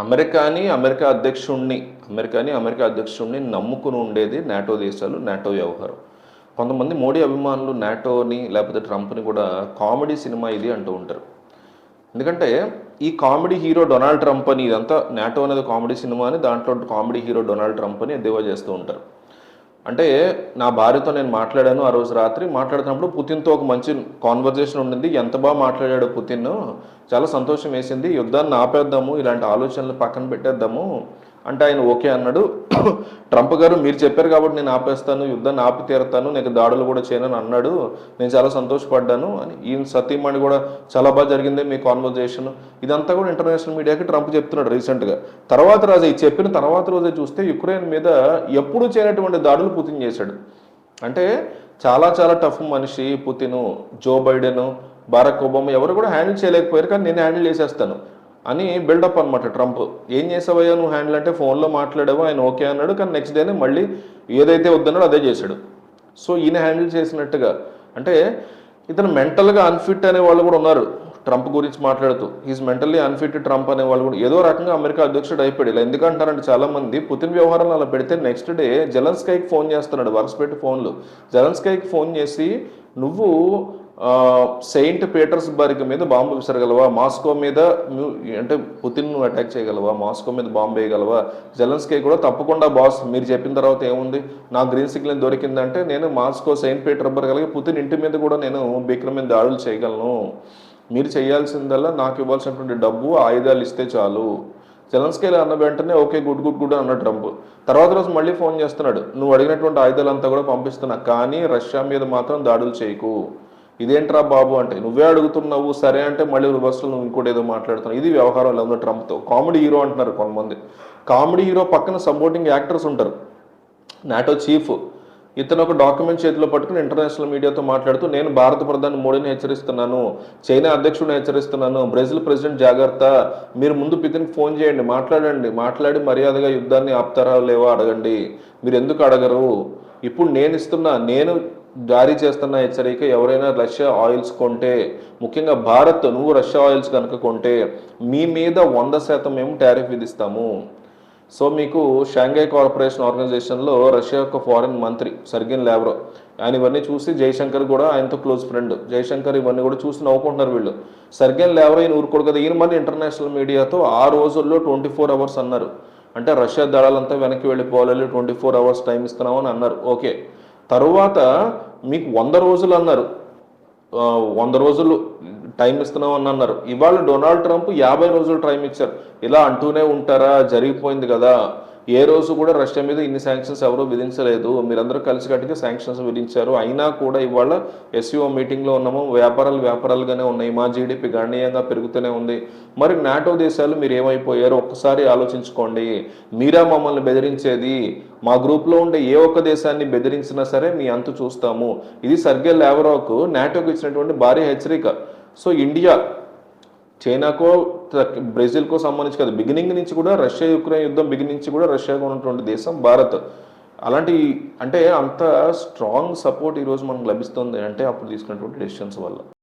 అమెరికాని America అధ్యక్షుణ్ణి అమెరికాని America అధ్యక్షుణ్ణి నమ్ముకుని ఉండేది NATO దేశాలు నాటో వ్యవహారం. కొంతమంది మోడీ అభిమానులు నాటోని లేకపోతే ట్రంప్ని కూడా కామెడీ సినిమా ఇది అంటూ ఉంటారు. ఎందుకంటే ఈ కామెడీ హీరో డొనాల్డ్ ట్రంప్ అని ఇదంతా నాటో అనేది కామెడీ సినిమా అని దాంట్లో కామెడీ హీరో డొనాల్డ్ ట్రంప్ అని ఎద్దేవా చేస్తూ ఉంటారు. అంటే నా భార్యతో నేను మాట్లాడాను ఆ రోజు రాత్రి. మాట్లాడుతున్నప్పుడు పుతిన్తో ఒక మంచి కాన్వర్జేషన్ ఉండింది. ఎంత బాగా మాట్లాడాడు పుతిన్. చాలా సంతోషం వేసింది. యుద్ధాన్ని ఆపేద్దాము. ఇలాంటి ఆలోచనలు పక్కన పెట్టేద్దాము. అంటే ఆయన ఓకే అన్నాడు. ట్రంప్ గారు మీరు చెప్పారు కాబట్టి నేను ఆపేస్తాను యుద్ధాన్ని ఆపి తీరుతాను నీకు దాడులు కూడా చేయనని అన్నాడు. నేను చాలా సంతోషపడ్డాను అని. ఈయన సతీమణి కూడా చాలా బాగా జరిగింది మీ కాన్వర్జేషన్ ఇదంతా కూడా ఇంటర్నేషనల్ మీడియాకి ట్రంప్ చెప్తున్నాడు రీసెంట్గా తర్వాత రోజు ఈ చెప్పిన తర్వాత రోజే చూస్తే యుక్రెయిన్ మీద ఎప్పుడూ చేయనటువంటి దాడులు పుతిన్ చేశాడు. అంటే చాలా చాలా టఫ్ మనిషి Putin Joe Biden Barack Obama ఎవరు కూడా హ్యాండిల్ చేయలేకపోయారు కానీ నేను హ్యాండిల్ చేసేస్తాను. అని బిల్డప్ అనమాట ట్రంప్. ఏం చేసావయ్యా నువ్వు హ్యాండిల్ అంటే ఫోన్లో మాట్లాడావు? ఆయన ఓకే అన్నాడు కానీ నెక్స్ట్ డేనే మళ్ళీ ఏదైతే వద్దన్నాడో అదే చేశాడు. సో ఈయన హ్యాండిల్ చేసినట్టుగా. అంటే ఇతను మెంటల్గా అన్ఫిట్ అనే వాళ్ళు కూడా ఉన్నారు. ట్రంప్ గురించి మాట్లాడుతూ. ఈజ్ మెంటల్లీ అన్ఫిట్ ట్రంప్ అనే వాళ్ళు కూడా. ఏదో రకంగా అమెరికా అధ్యక్షుడు అయిపోయాడు. ఇలా ఎందుకంటారంటే చాలా మంది పుతిన్ వ్యవహారాలు అలా పెడితే నెక్స్ట్ డే జలన్స్కైకి ఫోన్ చేస్తున్నాడు. వరుస పెట్టి ఫోన్లు జలన్స్కైకి ఫోన్ చేసి నువ్వు సెయింట్ పీటర్స్బర్గ్ మీద బాంబు విసరగలవా? మాస్కో మీద అంటే పుతిన్ నువ్వు అటాక్ చేయగలవా? మాస్కో మీద బాంబు వేయగలవా? జెలెన్స్కీ కూడా తప్పకుండా బాస్ మీరు చెప్పిన తర్వాత ఏముంది? నా గ్రీన్ సిగ్నల్ దొరికిందంటే నేను మాస్కో సెయింట్ పీటర్బర్గ్ అలాగే పుతిన్ ఇంటి మీద కూడా నేను బీకర్ మీద దాడులు చేయగలను. మీరు చేయాల్సిందల్లా నాకు ఇవ్వాల్సినటువంటి డబ్బు ఆయుధాలు ఇస్తే చాలు. జెలెన్స్కీ అన్న వెంటనే ఓకే గుడ్ గుడ్ గుడ్ అన్న ట్రంప్. తర్వాత రోజు మళ్ళీ ఫోన్ చేస్తున్నాడు నువ్వు అడిగినటువంటి ఆయుధాలంతా కూడా పంపిస్తున్నా కానీ రష్యా మీద మాత్రం దాడులు చేయకు. ఇదేంట్రా బాబు అంటే నువ్వే అడుగుతున్నావు సరే అంటే మళ్ళీ రివర్స్లో నువ్వు ఇంకోటి ఏదో మాట్లాడుతున్నావు. ఇది వ్యవహారం లేదు ట్రంప్తో. కామెడీ హీరో అంటున్నారు కొంతమంది. కామెడీ హీరో పక్కన సపోర్టింగ్ యాక్టర్స్ ఉంటారు. NATO chief. ఇతను ఒక డాక్యుమెంట్ చేతిలో పట్టుకుని ఇంటర్నేషనల్ మీడియాతో మాట్లాడుతూ నేను భారత ప్రధాని మోడీని హెచ్చరిస్తున్నాను చైనా అధ్యక్షుడిని హెచ్చరిస్తున్నాను బ్రెజిల్ ప్రెసిడెంట్ జాగ్రత్త మీరు ముందు పితనికి ఫోన్ చేయండి మాట్లాడండి మాట్లాడి మర్యాదగా యుద్ధాన్ని ఆపుతారా లేవో అడగండి. మీరు ఎందుకు అడగరు? ఇప్పుడు నేను ఇస్తున్నా నేను జారీ చేస్తున్న హెచ్చరిక ఎవరైనా రష్యా ఆయిల్స్ కొంటే ముఖ్యంగా భారత్ నువ్వు రష్యా ఆయిల్స్ కనుక కొంటే మీ మీద వంద శాతం మేము టారిఫ్ విధిస్తాము. సో మీకు షాంఘై కార్పొరేషన్ ఆర్గనైజేషన్లో రష్యా యొక్క ఫారెన్ మంత్రి సర్గిన్ లావ్రో ఆయన ఇవన్నీ చూసి జయశంకర్ కూడా ఆయనతో క్లోజ్ ఫ్రెండ్. జయశంకర్ ఇవన్నీ కూడా చూసి నవ్వుకుంటున్నారు వీళ్ళు. సర్గిన్ లావ్రో ఈయన ఊరుకోడు కదా ఈయన మళ్ళీ ఇంటర్నేషనల్ మీడియాతో ఆ రోజుల్లో ట్వంటీ ఫోర్ అవర్స్ అన్నారు. అంటే రష్యా దళాలంతా వెనక్కి వెళ్ళిపోవాలి ట్వంటీ ఫోర్ అవర్స్ టైం ఇస్తున్నామని అన్నారు. ఓకే. తరువాత మీకు వంద రోజులు అన్నారు. వంద రోజులు టైం ఇస్తున్నాం అని అన్నారు. ఇవాళ డొనాల్డ్ ట్రంప్ యాభై రోజులు టైం ఇచ్చారు. ఇలా అంటూనే ఉంటారా? జరిగిపోయింది కదా. ఏ రోజు కూడా రష్యా మీద ఇన్ని శాంక్షన్స్ ఎవరూ విధించలేదు. మీరందరూ కలిసికట్టుగా శాంక్షన్స్ విధించారు. అయినా కూడా ఇవాళ ఎస్యూఓ మీటింగ్లో ఉన్నాము. వ్యాపారాలు వ్యాపారాలుగానే ఉన్నాయి. మా జీడిపి గణనీయంగా పెరుగుతూనే ఉంది. మరి నాటో దేశాలు మీరు ఏమైపోయారు ఒక్కసారి ఆలోచించుకోండి. మీరా మమ్మల్ని బెదిరించేది? మా గ్రూప్లో ఉండే ఏ ఒక్క దేశాన్ని బెదిరించినా సరే మీ అంతు చూస్తాము. ఇది సర్గే లావరోకు నాటోకి ఇచ్చినటువంటి భారీ హెచ్చరిక. సో ఇండియా చైనాకో బ్రెజిల్కో సంబంధించి కాదు బిగినింగ్ నుంచి కూడా రష్యా యుక్రెయిన్ యుద్ధం బిగినింగ్ నుంచి కూడా రష్యాగా ఉన్నటువంటి దేశం భారత్. అలాంటి అంటే అంత స్ట్రాంగ్ సపోర్ట్ ఈరోజు మనకు లభిస్తుంది అంటే అప్పుడు తీసుకున్నటువంటి డెసిషన్స్ వల్ల.